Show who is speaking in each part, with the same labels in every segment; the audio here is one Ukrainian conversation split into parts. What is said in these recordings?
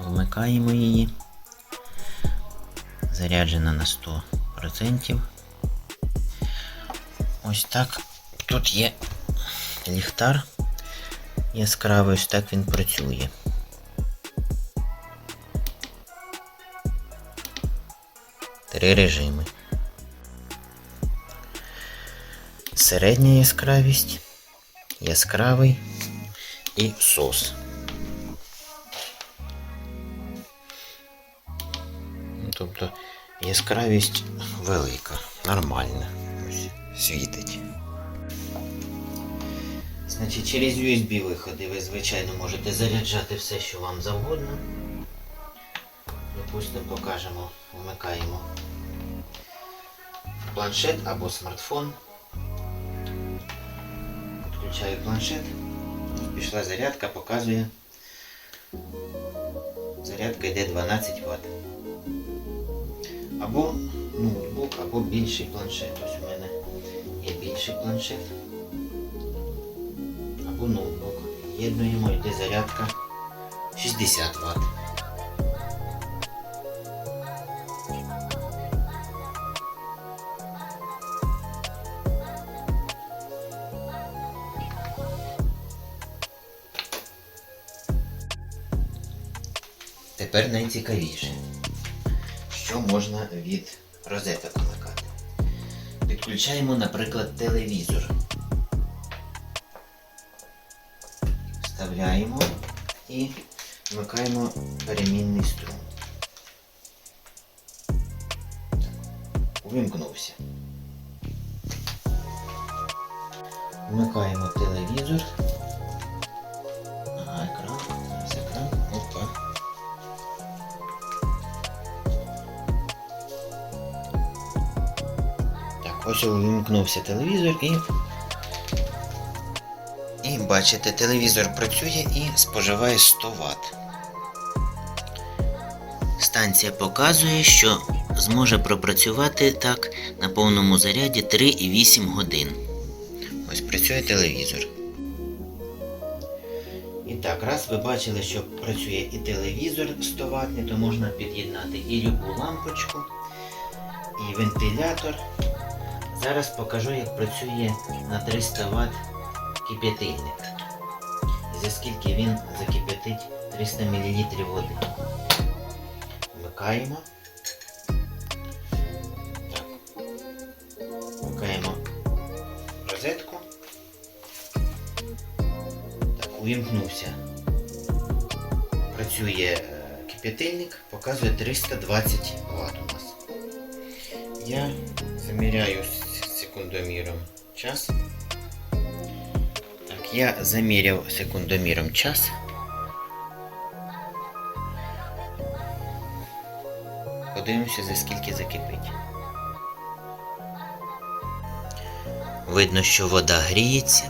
Speaker 1: Вмикаємо її. Заряджена на 100%. Ось так. Тут є ліхтар яскравий, ось так він працює. Три режими. Середня яскравість, яскравий і сос. Яскравість велика, нормальна. Ось світить. Значить, через USB виходи ви, звичайно, можете заряджати все, що вам завгодно. Допустимо, покажемо, вмикаємо планшет або смартфон. Підключаю планшет. Пішла зарядка, показує. Зарядка йде 12 Вт. Або ноутбук, або більший планшет. Ось у мене є більший планшет. Або ноутбук. Єднуємо, йде зарядка 60 Вт. Тепер найцікавіше. Що можна від розеток вмикати? Підключаємо, наприклад, телевізор. Вставляємо і вмикаємо перемінний струм. Увімкнувся. Вмикаємо телевізор. Ось увімкнувся телевізор і. І бачите, телевізор працює і споживає 100 Вт. Станція показує, що зможе пропрацювати так на повному заряді 3,8 годин. Ось працює телевізор. І так, раз ви бачили, що працює і телевізор 100 Вт, то можна під'єднати і любу лампочку, і вентилятор. Зараз покажу, як працює на 300 Вт кип'ятильник. І за скільки він закип'ятить 300 мл води. Вмикаємо. Так. Вмикаємо розетку. Так, увімкнувся. Працює е, кип'ятильник, показує 320 Вт у нас. Я заміряю секундоміром час. Так, я заміряв секундоміром час. Подивимося, за скільки закипить. Видно, що вода гріється.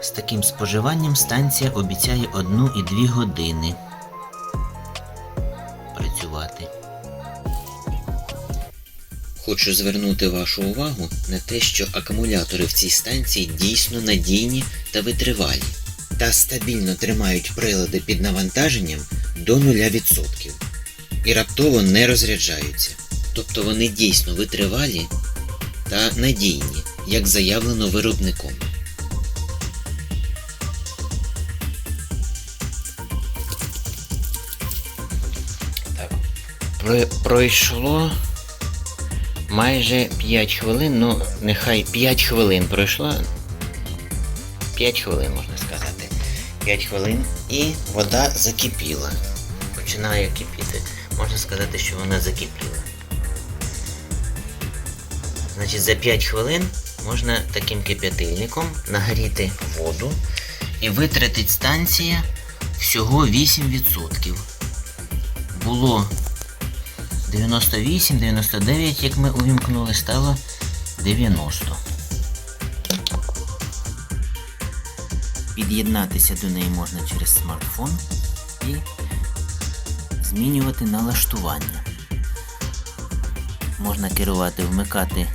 Speaker 1: З таким споживанням станція обіцяє 1 і 2 години працювати. Хочу звернути вашу увагу на те, що акумулятори в цій станції дійсно надійні та витривалі, та стабільно тримають прилади під навантаженням до 0% і раптово не розряджаються. Тобто вони дійсно витривалі та надійні, як заявлено виробником. Пройшло майже 5 хвилин, ну нехай 5 хвилин пройшло. 5 хвилин можна сказати. 5 хвилин і вода закипіла. Починає кипіти. Можна сказати, що вона закипіла. Значить, за 5 хвилин можна таким кип'ятильником нагріти воду і витратить станція всього 8%. Було 98, 99, як ми увімкнули, стало 90. Під'єднатися до неї можна через смартфон і змінювати налаштування. Можна керувати, вмикати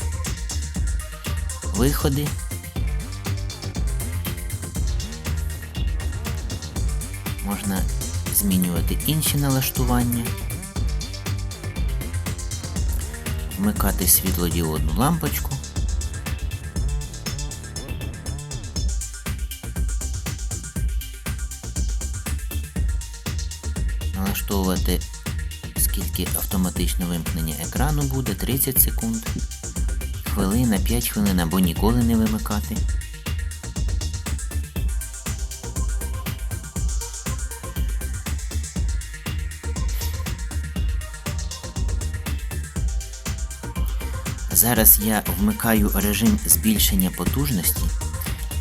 Speaker 1: виходи. Можна змінювати інші налаштування. Вмикати світлодіодну лампочку. Налаштовувати скільки автоматичне вимкнення екрану буде 30 секунд, хвилина, 5 хвилин або ніколи не вимикати. Зараз я вмикаю режим збільшення потужності.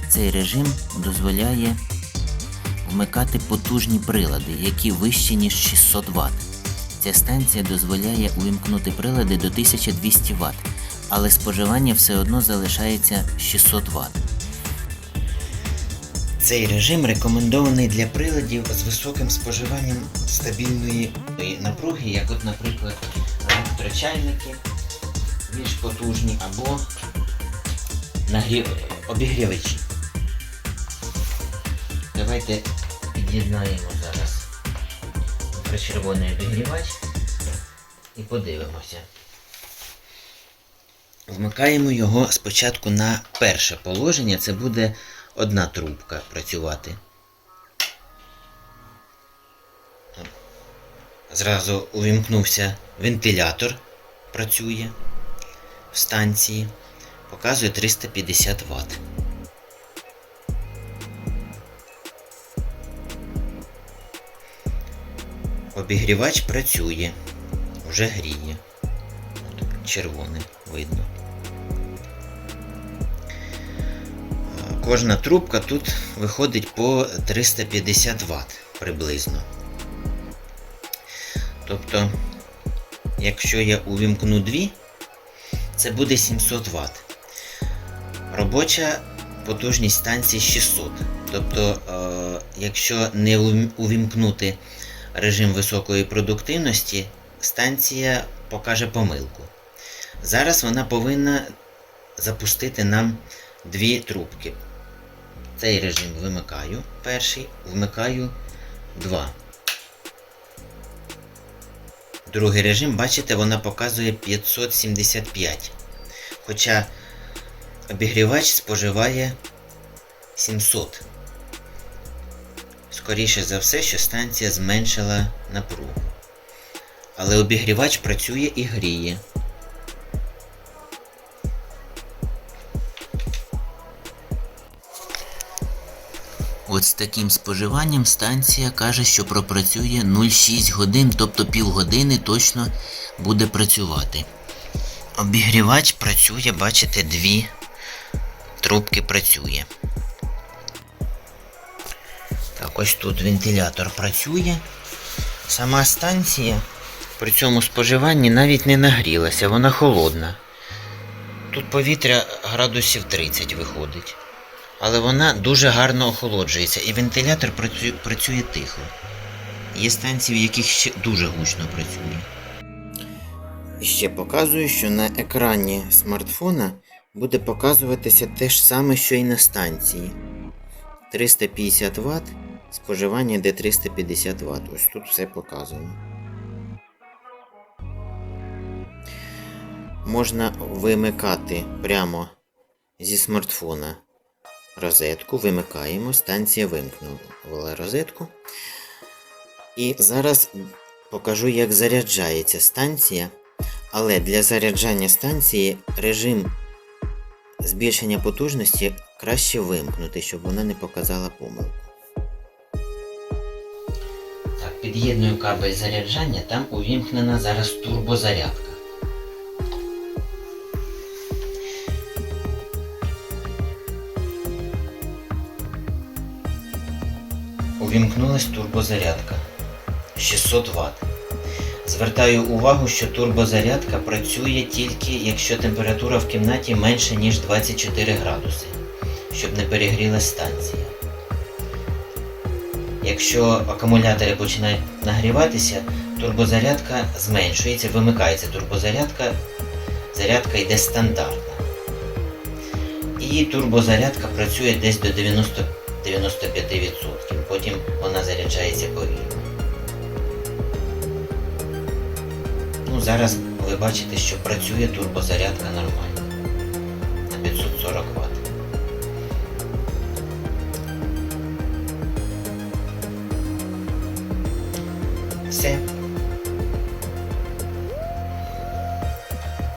Speaker 1: Цей режим дозволяє вмикати потужні прилади, які вищі, ніж 600 Вт. Ця станція дозволяє увімкнути прилади до 1200 Вт, але споживання все одно залишається 600 Вт. Цей режим рекомендований для приладів з високим споживанням стабільної напруги, як от, наприклад, електрочайники більш потужні або нагрів... обігрівачі. Давайте під'єднаємо зараз інфрачервоний обігрівач і подивимося. Вмикаємо його спочатку на перше положення, це буде одна трубка працювати. Зразу увімкнувся вентилятор, працює в станції, показує 350 Вт. Обігрівач працює, вже гріє. От, червоне видно. Кожна трубка тут виходить по 350 Вт приблизно. Тобто, якщо я увімкну дві, це буде 700 Вт. Робоча потужність станції 600. Тобто, е, якщо не увімкнути режим високої продуктивності, станція покаже помилку. Зараз вона повинна запустити нам дві трубки. Цей режим вимикаю перший, вмикаю два. Другий режим, бачите, вона показує 575. Хоча обігрівач споживає 700. Скоріше за все, що станція зменшила напругу. Але обігрівач працює і гріє. От з таким споживанням станція каже, що пропрацює 0,6 годин, тобто півгодини точно буде працювати. Обігрівач працює, бачите, дві трубки працює. Так, ось тут вентилятор працює. Сама станція при цьому споживанні навіть не нагрілася, вона холодна. Тут повітря градусів 30 виходить. Але вона дуже гарно охолоджується і вентилятор працює, працює тихо. Є станції, в яких ще дуже гучно працює. Ще показую, що на екрані смартфона буде показуватися те ж саме, що і на станції. 350 Вт, споживання йде 350 Вт. Ось тут все показано. Можна вимикати прямо зі смартфона розетку, вимикаємо, станція вимкнула розетку. І зараз покажу, як заряджається станція. Але для заряджання станції режим збільшення потужності краще вимкнути, щоб вона не показала помилку. Так, під'єдную кабель заряджання, там увімкнена зараз турбозарядка. Увімкнулась турбозарядка 600 Вт. Звертаю увагу, що турбозарядка працює тільки якщо температура в кімнаті менше, ніж 24 градуси, щоб не перегрілась станція. Якщо акумулятори починають нагріватися, турбозарядка зменшується, вимикається турбозарядка, зарядка йде стандартна. І турбозарядка працює десь до 90 95%. Потім вона заряджається повільно. Ну, зараз ви бачите, що працює турбозарядка нормально. На 540 Вт. Все,